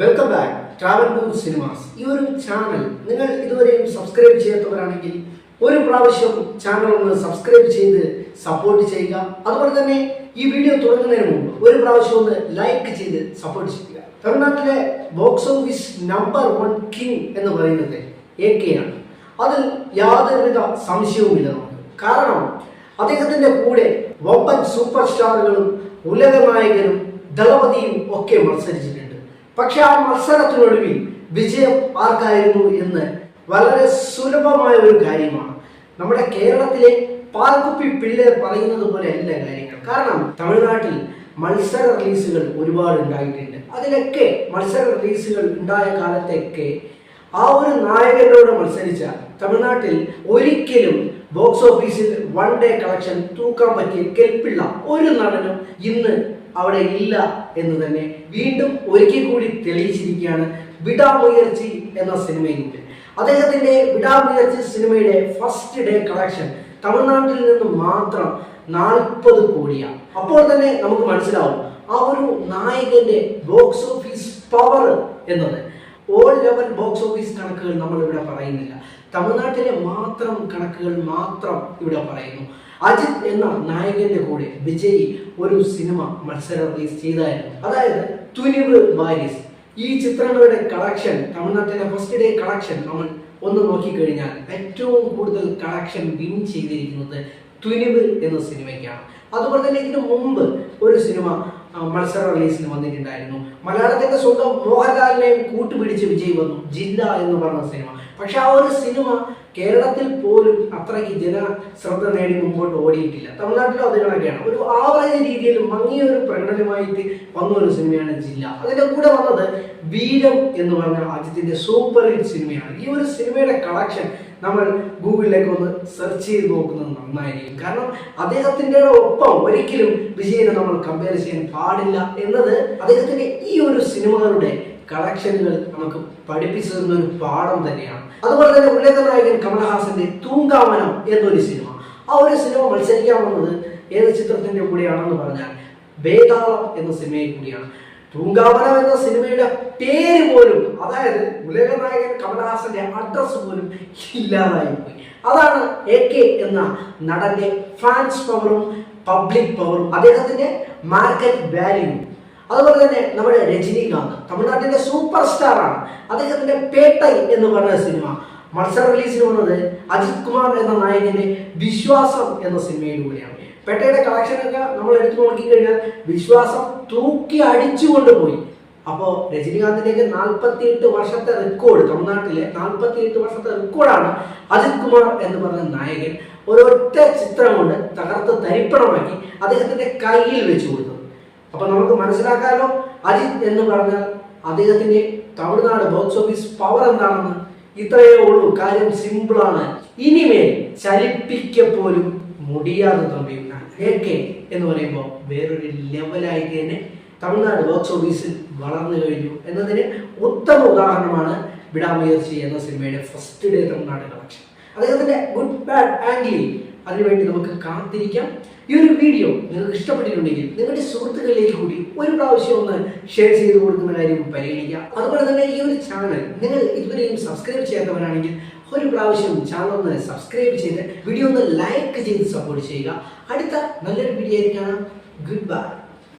Welcome back travel tour cinemas ഈ ഒരു channel നിങ്ങൾ ഇതുവരെയും സബ്സ്ക്രൈബ് ചെയ്യാത്തവരാണെങ്കിൽ ഒരു പ്രാവശ്യം ചാനൽ ഒന്ന് സബ്സ്ക്രൈബ് ചെയ്ത് സപ്പോർട്ട് ചെയ്യുക. അതുപോലെ തന്നെ ഈ വീഡിയോ തുടങ്ങുന്നതിന് മുമ്പ് ഒരു പ്രാവശ്യം ഒന്ന് ലൈക്ക് ചെയ്ത് സപ്പോർട്ട് ചെയ്യുക. തമിഴ്നാട്ടിലെ box office number one king എന്ന് പറയുന്നത് എ കെ ആണ്. അതിൽ യാതൊരുവിധ സംശയവുമില്ല നമുക്ക്. കാരണം അദ്ദേഹത്തിന്റെ കൂടെ വമ്പൻ സൂപ്പർ സ്റ്റാറുകളും ഉലക നായകനും ദളപതിയും ഒക്കെ മത്സരിച്ചിട്ടുണ്ട്. പക്ഷെ ആ മത്സരത്തിനൊടുവിൽ വിജയം ആർക്കായിരുന്നു എന്ന് വളരെ സുലഭമായ ഒരു കാര്യമാണ്. നമ്മുടെ കേരളത്തിലെ പാൽക്കുപ്പി പിള്ളേർ പറയുന്നത് പോലെ അല്ല കാര്യങ്ങൾ. കാരണം തമിഴ്നാട്ടിൽ മത്സര റിലീസുകൾ ഒരുപാട് ഉണ്ടായിട്ടുണ്ട്. അതിലൊക്കെ മത്സര റിലീസുകൾ ഉണ്ടായ കാലത്തൊക്കെ ആ ഒരു നായകനോട് മത്സരിച്ച തമിഴ്നാട്ടിൽ ഒരിക്കലും ബോക്സ് ഓഫീസിൽ വൺ ഡേ കളക്ഷൻ തൂക്കാൻ പറ്റിയ കെൽപ്പിള്ള ഒരു നടനും ഇന്ന് അവിടെ ഇല്ല എന്ന് തന്നെ വീണ്ടും ഒരിക്കൽ കൂടി തെളിയിച്ചിരിക്കുകയാണ്. വിടാമുയർച്ചി എന്ന സിനിമയിലൂടെ. അദ്ദേഹത്തിന്റെ വിടാമുയർച്ചി സിനിമയുടെ ഫസ്റ്റ് ഡേ കളക്ഷൻ തമിഴ്നാട്ടിൽ നിന്ന് മാത്രം നാൽപ്പത് കോടിയാണ്. അപ്പോൾ തന്നെ നമുക്ക് മനസ്സിലാവും ആ ഒരു നായകന്റെ ബോക്സ് ഓഫീസ് പവർ എന്നത്. ഓൾ ലെവൽ ബോക്സ് ഓഫീസ് കണക്കുകൾ നമ്മൾ ഇവിടെ പറയുന്നില്ല. തമിഴ്നാട്ടിലെ മാത്രം കണക്കുകൾ മാത്രം ഇവിടെ പറയുന്നു. അജിത് എന്ന നായകന്റെ കൂടെ വിജയ് ഒരു സിനിമ മത്സര റിലീസ് ചെയ്തായിരുന്നു. അതായത് തുനിവ് വാരിസ്. ഈ ചിത്രങ്ങളുടെ കളക്ഷൻ തമിഴ്നാട്ടിലെ ഫസ്റ്റ് ഡേ കളക്ഷൻ നമ്മൾ ഒന്ന് നോക്കിക്കഴിഞ്ഞാൽ ഏറ്റവും കൂടുതൽ കളക്ഷൻ വിൻ ചെയ്തിരിക്കുന്നത് തുനിവ് എന്ന സിനിമയ്ക്കാണ്. അതുപോലെ തന്നെ ഇതിനു മുമ്പ് ഒരു സിനിമ മത്സരം റിലീസിന് വന്നിട്ടുണ്ടായിരുന്നു. മലയാളത്തിന്റെ സ്വന്തം മോഹൻലാലിനെയും കൂട്ടുപിടിച്ച് വിജയ് വന്നു. ജില്ല എന്ന് പറഞ്ഞ സിനിമ. പക്ഷെ ആ ഒരു സിനിമ കേരളത്തിൽ പോലും അത്രയ്ക്ക് ജന ശ്രദ്ധ നേടി മുമ്പോട്ട് ഓടിയിട്ടില്ല. തമിഴ്നാട്ടിലും അത് ഒരു ആവറേജ് രീതിയിൽ മങ്ങിയ ഒരു പ്രകടനമായിട്ട് വന്ന ഒരു സിനിമയാണ് ജില്ല. അതിന്റെ കൂടെ വന്നത് വീരം എന്ന് പറഞ്ഞ അജിത്തിന്റെ സൂപ്പർ ഹിറ്റ് സിനിമയാണ്. ഈ ഒരു സിനിമയുടെ കളക്ഷൻ നമ്മൾ ഗൂഗിളിലേക്ക് ഒന്ന് സെർച്ച് ചെയ്ത് നോക്കുന്നത് നന്നായിരിക്കും. കാരണം അദ്ദേഹത്തിന്റെ ഒപ്പം ഒരിക്കലും വിജയനെ നമ്മൾ കമ്പയർ ചെയ്യാൻ പാടില്ല എന്നത് അദ്ദേഹത്തിന്റെ ഈ ഒരു സിനിമകളുടെ കളക്ഷനുകൾ നമുക്ക് പഠിപ്പിച്ചു ഒരു പാഠം തന്നെയാണ്. അതുപോലെ തന്നെ ഉല്ലേഖ നായകൻ കമലഹാസന്റെ തൂങ്കാമനം എന്നൊരു സിനിമ. ആ ഒരു സിനിമ മത്സരിക്കാൻ വന്നത് ഏത് ചിത്രത്തിന്റെ കൂടെയാണെന്ന് പറഞ്ഞാൽ വേതാളം എന്ന സിനിമയിൽ കൂടിയാണ്. തൂങ്കാമനം എന്ന സിനിമയുടെ പേര് പോലും അതായത് ഉലക നായകൻ കമലഹാസന്റെ അഡ്രസ് പോലും ഇല്ലാതായി പോയി. അതാണ് എ കെ എന്ന നടന്റെ ഫാൻസ് പവറും പബ്ലിക് പവറും അദ്ദേഹത്തിന്റെ മാർക്കറ്റ് വാല്യൂ അതുപോലെ തന്നെ നമ്മുടെ രജനീകാന്ത് തമിഴ്നാട്ടിന്റെ സൂപ്പർ സ്റ്റാർ ആണ്. അദ്ദേഹത്തിന്റെ പേട്ടൈ എന്ന് പറഞ്ഞ സിനിമ മത്സര റിലീസിന് വന്നത് അജിത് കുമാർ എന്ന നായകന്റെ വിശ്വാസം എന്ന സിനിമയിലൂടെയാണ് പേട്ടയുടെ കളക്ഷനൊക്കെ നമ്മൾ എടുത്തു നോക്കിക്കഴിഞ്ഞാൽ വിശ്വാസം തൂക്കി അടിച്ചുകൊണ്ട് കൊണ്ടുപോയി. അപ്പോൾ രജനീകാന്തിലേക്ക് നാൽപ്പത്തി എട്ട് വർഷത്തെ റെക്കോർഡ് തമിഴ്നാട്ടിലെ നാൽപ്പത്തി എട്ട് വർഷത്തെ റെക്കോർഡാണ് അജിത് കുമാർ എന്ന് പറഞ്ഞ നായകൻ. ഒരൊറ്റ ചിത്രം കൊണ്ട് തകർത്ത് തരിപ്പണമാക്കി അദ്ദേഹത്തിന്റെ കയ്യിൽ വെച്ചു കൊടുത്തത് അപ്പൊ നമുക്ക് മനസ്സിലാക്കാമല്ലോ അജിത് എന്ന് പറഞ്ഞാൽ അദ്ദേഹത്തിന്റെ തമിഴ്നാട് ബോക്സ് ഓഫീസ് പവർ എന്താണെന്ന് ഇത്രയേ ഉള്ളൂ. കാര്യം സിമ്പിളാണ് ഇനിമേൽ ചലിപ്പിക്കപ്പോലും മുടിയാതെ കെ എന്ന് പറയുമ്പോൾ വേറൊരു ലെവലായിട്ട് തന്നെ തമിഴ്നാട് ബോക്സ് ഓഫീസിൽ വളർന്നു കഴിഞ്ഞു. എന്നതിന് ഉത്തമ ഉദാഹരണമാണ് വിടാമുയർച്ചി എന്ന സിനിമയുടെ ഫസ്റ്റ് ഡേ തമിഴ്നാട് കളക്ഷൻ അദ്ദേഹത്തിന്റെ ഗുഡ് ബാഡ് ആംഗിളിൽ അതിനുവേണ്ടി നമുക്ക് കാത്തിരിക്കാം. ഈ ഒരു വീഡിയോ നിങ്ങൾക്ക് ഇഷ്ടപ്പെട്ടിട്ടുണ്ടെങ്കിൽ നിങ്ങളുടെ സുഹൃത്തുക്കളിലേക്ക് കൂടി ഒരു പ്രാവശ്യം ഒന്ന് ഷെയർ ചെയ്ത് കൊടുക്കുന്ന കാര്യം പരിഗണിക്കുക അതുപോലെ തന്നെ ഈ ഒരു ചാനൽ നിങ്ങൾ ഇതുവരെയും സബ്സ്ക്രൈബ് ചെയ്യാത്തവരാണെങ്കിൽ ഒരു പ്രാവശ്യം ചാനൽ ഒന്ന് സബ്സ്ക്രൈബ് ചെയ്ത് വീഡിയോ ഒന്ന് ലൈക്ക് ചെയ്ത് സപ്പോർട്ട് ചെയ്യുക. അടുത്ത നല്ലൊരു വീഡിയോ ആയിരിക്കണം ഗുഡ് ബൈ